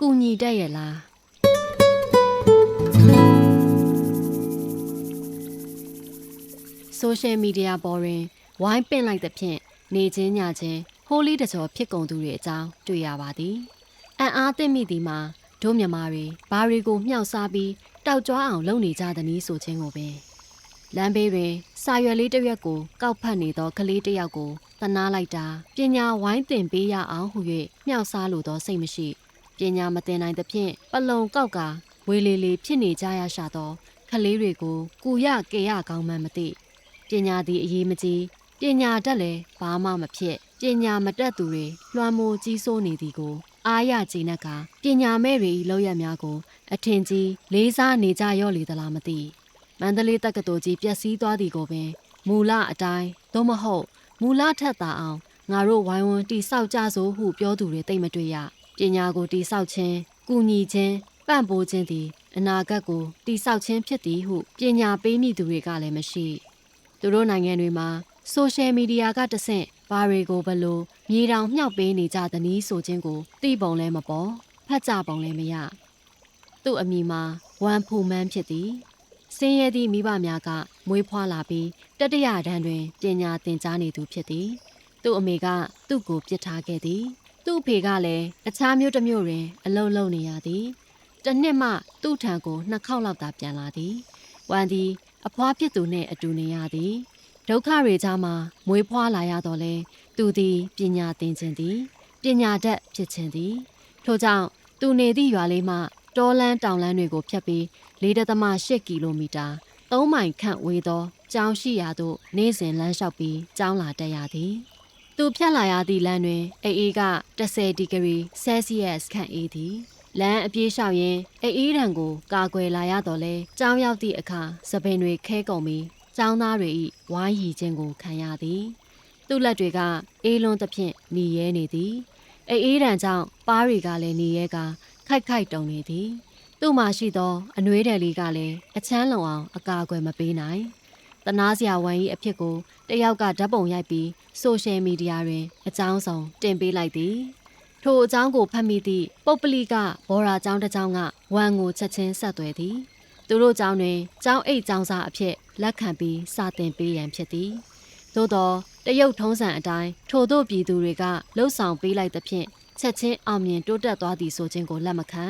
ကူညီတတ်ရဲ့လားဆိုရှယ်မီဒီယာပေါ်တွင်ဝိုင်းပင့်လိုက်သဖြင့်နေချင်းညချင်းဟိုးလီတကြောဖြစ်ကုန်သူတွေအကြောင်းတွေ့ရပါသည်အံ့အားသင့်မိသည်မှာတို့မြမာတွေဘာတွေကိုမြှောက်စားပြီးတောက်ကြွားအောင်လုပ်နေကြသည်နည်းဆိုခြင်းကိုပင်လမ်းဘေးတွင်စာရွက်လေးတစ်ရွက်ကိုကောက်ဖတ်နေသောကလေးတစ်ယောက်ကိုသနာလိုက်တာပညာဝိုင်းသင်ပေးရအောင်ဟု၍မြှောက်စားလိုသောစိတ်မရှိ ပညာမသင်နိုင်သဖြင့်ပလုံကောက်ကဝေလီလီဖြစ်နေကြရရှာသောကလေးတွေကိုကူရကေရကောင်းမှန်းမသိပညာသည်အရေးမကြီးပညာတတ်လည်းဘာမှမဖြစ်ပညာမတတ်သူတွေလွှမ်းမိုးကြီးစိုးနေသည်ကို အားရကြည်နက်ကပညာမဲ့တွေ၏လောက်ရများကို အထင်ကြီးလေးစားနေကြရော့လေသလားမသိမန္တလေးတက္ကသိုလ်ကြီးပျက်စီးသွားသည်ကိုပင်မူလအတိုင်းသို့မဟုတ်မူလထက်သာအောင်ငါတို့ဝိုင်းဝန်းတိဆောက်ကြစို့ဟုပြောသူတွေသိမ့်မတွေ့ရ ပညာကိုတိဆောက်ခြင်းကုညီခြင်းပံ့ပိုးခြင်းသည်အနာဂတ်ကိုတိဆောက်ခြင်းဖြစ်သည်ဟုပညာပေးမိသူတွေကလည်းမရှိသူတို့နိုင်ငံတွေမှာဆိုရှယ်မီဒီယာကတဆင့်ဘာတွေကိုဘလို့မြေတောင်မြှောက်ပေးနေကြသနည်းဆိုခြင်းကိုသိပုံလဲမပေါ်ဖတ်ကြပုံလဲမရသူ့အမိမှာဝမ်ဖူမန်းဖြစ်သည်စင်းရဲသည့်မိဘများကမွေးဖွားလာပြီးတတရတန်းတွင်ပညာသင်ကြားနေသူဖြစ်သည် သူ့အမေကသူ့ကိုပြစ်ထားခဲ့သည် သူ့အဖေကလည်းအခြားမျိုးတစ်မျိုးတွင် အလုံးလုံးနေရသည်တစ်နှစ်မှသူ့ထံကိုနှစ်ခေါက်လောက်သာပြန်လာသည်ဝမ်သည် အဖွားဖြစ်သူနှင့်အတူနေရသည်ဒုက္ခတွေကြားမှာမွေးဖွားလာရတော့လဲသူသည်ပညာသင်ခြင်းသည်ပညာတတ်ဖြစ်ခြင်းသည်ထို့ကြောင့်သူနေသည့်ရွာလေးမှတောလန်းတောင်လန်းတွေကိုဖြတ်ပြီး4.8ကီလိုမီတာ3မိုင်ခန့်ဝေးသောကျောင်းရှိရာသို့နေ့စဉ်လမ်းလျှောက်ပြီးကျောင်းလာတက်ရသည် သူဖြတ်လာရသည့်လမ်းတွင်အေးအေးက10ဒီဂရီဆဲဆီးယပ်ခန့်အေးသည်လမ်းအပြေးလျှောက်ရင်အေးအေးတံကိုကာကွယ်လာရတော့လဲကျောင်းရောက်သည့်အခါသပင်တွေခဲကုန်ပြီးကျောင်းသားတွေ၏ဝိုင်းရီခြင်းကိုခံရသည်သူ့လက်တွေကအေးလွန်းသဖြင့်หนีရဲနေသည်အေးအေးတံကြောင့်ပါးတွေကလည်းหนีရဲကခိုက်ခိုက်တုံနေသည်သူ့မှာရှိသောအနှွေးတယ်လေးကလည်းအချမ်းလုံအောင် အကာအကွယ်မပေးနိုင် တနာစရာဝမ်၏အဖြစ်ကိုတယောက်ကဓာတ်ပုံရိုက်ပြီးဆိုရှယ်မီဒီယာတွင်အကြောင်းဆောင်တင်ပေးလိုက်သည်ထိုအကြောင်းကိုဖတ်မိသည့်ပုပ္ပလိကဘော်ရာကျောင်းတစ်ကျောင်းကဝမ်ကိုချက်ချင်းဆက်သွယ်သည်သူတို့ကျောင်းတွင်ကျောင်းအိတ်ကျောင်းသားအဖြစ်လက်ခံပြီးစာသင်ပေးရန်ဖြစ်သည်သို့သောတရုတ်ထုံးစံအတိုင်းထို့သောပြည်သူတွေကလှုပ်ဆောင်ပေးလိုက်သဖြင့်ချက်ချင်းအောင်မြင်တိုးတက်သွားသည်ဆိုခြင်းကိုလက်မခံ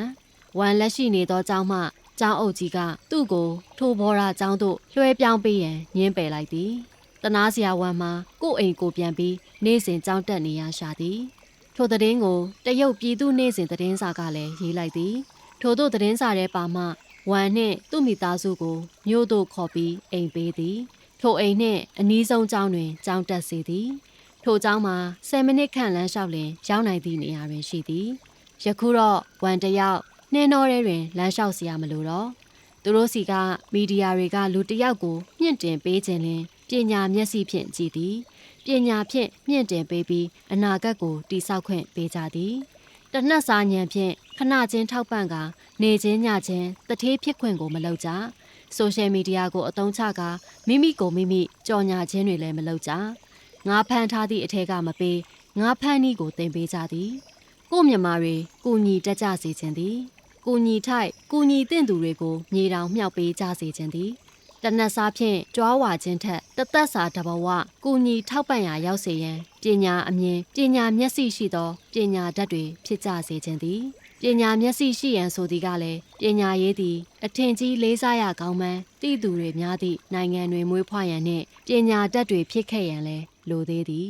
ဝမ်လက်ရှိနေသောကျောင်းမှ ကျောင်းအုပ်ကြီးကသူ့ကိုထိုဘော်ရာကျောင်းသို့လွှဲပြောင်းပေးရန်ညှင်းပယ်လိုက်သည်တနာစရာဝမ်မှာကို့အိမ်ကိုပြန်ပြီးနေ့စဉ်ကျောင်းတက်နေရရှာသည်ထိုသတင်းကိုတရုတ်ပြည်သူနေ့စဉ်သတင်းစာကလည်းရေးလိုက်သည်ထို့သောသတင်းစာထဲပါမှဝမ်နှင့်သူ့မိသားစုကိုမြို့သို့ခေါ်ပြီးအိမ်ပေးသည်ထိုအိမ်နှင့်အနီးဆုံးကျောင်းတွင်ကျောင်းတက်စေသည်ထိုကျောင်းမှာ10မိနစ်ခန့်လမ်းလျှောက်လင်ရောက်နိုင်သည့်နေရာတွင်ရှိသည်ယခုတော့ဝမ်တယောက် နှင်းနှောထဲတွင်လမ်းလျှောက်စရာမလိုတော့သူတို့စီကမီဒီယာတွေကလူတစ်ယောက်ကိုမြင့်တင်ပေးခြင်းလင်ပညာမျက်စိဖြင့်ကြည်သည်ပညာဖြင့်မြင့်တင်ပေးပြီးအနာဂတ်ကိုတည်ဆောက်ခွင့်ပေးကြသည်တနတ်စာညံဖြင့်ခဏချင်းထောက်ပံ့ကာနေချင်းညချင်းတထေးဖြစ်ခွင့်ကိုမလုပ်ကြဆိုရှယ်မီဒီယာကိုအသုံးချကာမိမိကိုမိမိကြော်ညာခြင်းတွေလည်းမလုပ်ကြငါဖန်ထားသည့်အထက်ကမပေးငါဖန်ဤကိုတင်ပေးကြသည်ကို့မြမာတွေကိုညီတက်ကြစေခြင်းသည် ကိုညီထိုက်ကိုညီတင့်သူတွေကိုမြေတောင်မြှောက်ပေးကြစေခြင်းသည်တနက်စားဖြင့်ကြွားဝါခြင်းထက်တသက်စာတဘဝကိုညီထောက်ပံ့ရာရောက်စေရန်ပညာအမြင်ပညာမျက်စိရှိသောပညာဓာတ်တွေဖြစ်ကြစေခြင်းသည်ပညာမျက်စိရှိရန်ဆိုသည်ကလည်းပညာရေးသည် အထင်ကြီးလေးစားရကောင်းမှန်းတည်သူတွေများသည့်နိုင်ငံတွေမွေးဖွားရန်နှင့်ပညာဓာတ်တွေဖြစ်ခဲ့ရန်လဲလိုသေးသည်